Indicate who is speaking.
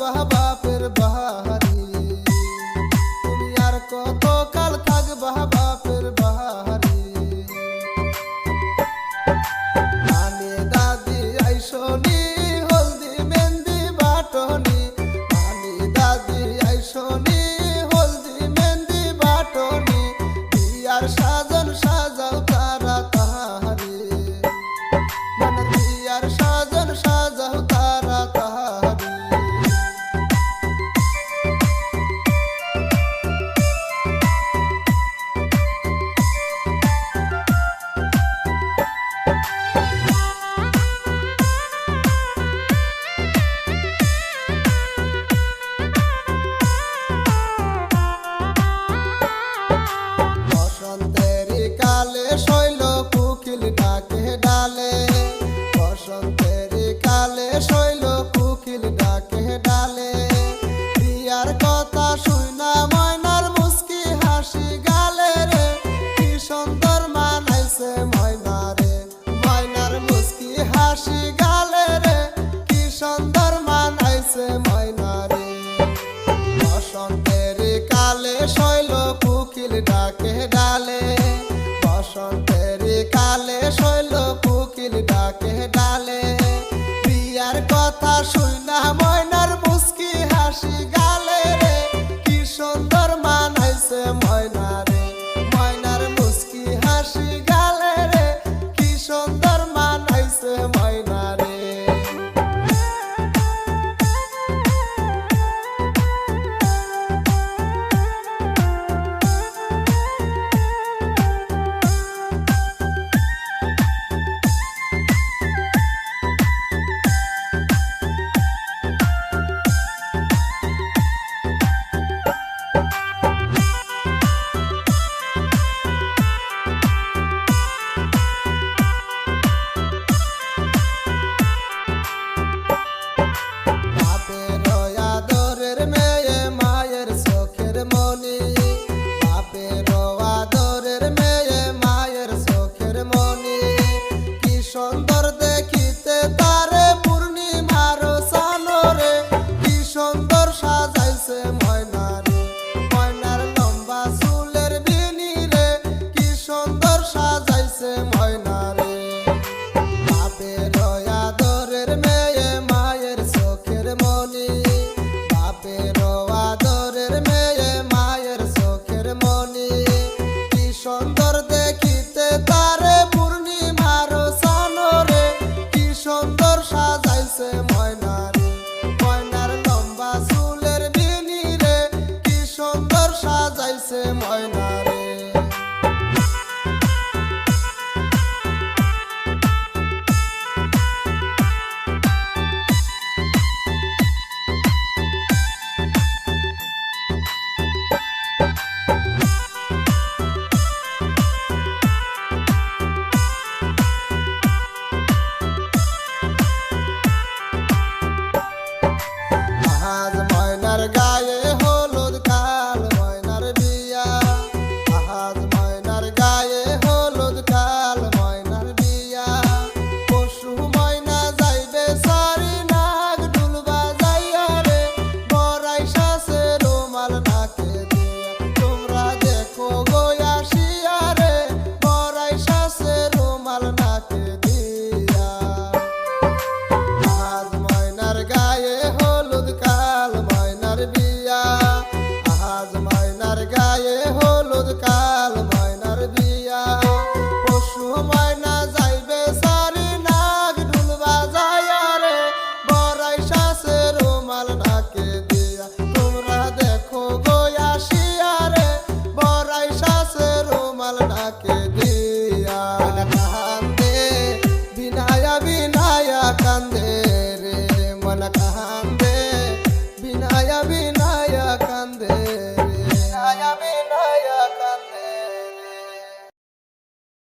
Speaker 1: বাহ বাপের বাহারি তুমি আর কত কাল থাক বাহ বাপের বাহারি শৈল কুকিল ডাকে ডালে। দিয়ার কথা শুইনা ময়নার মুস্কি হাসি গালে রে। কি সুন্দর মানাইছে ময়না রে। হাসি গালে রে। কি সুন্দর মানাইছে ময়না রে। বসন্তের কালে শৈল কুকিল ডাকে ডালে। বসন্তের কালে শৈল কুকিল ডাকে ডালে। কথা শুই না sem mais.